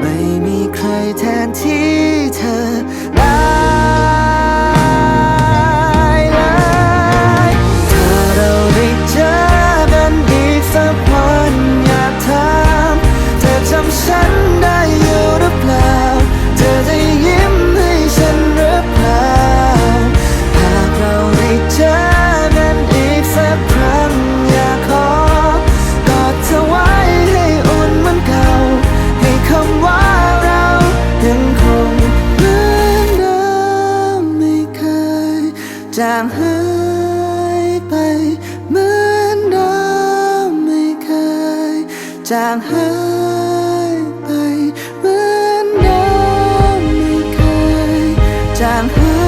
ไม่มีใครแท้ จางหายไปเหมือนน้ำไม่เคย จางหายไปเหมือนน้ำไม่เคย จางหาย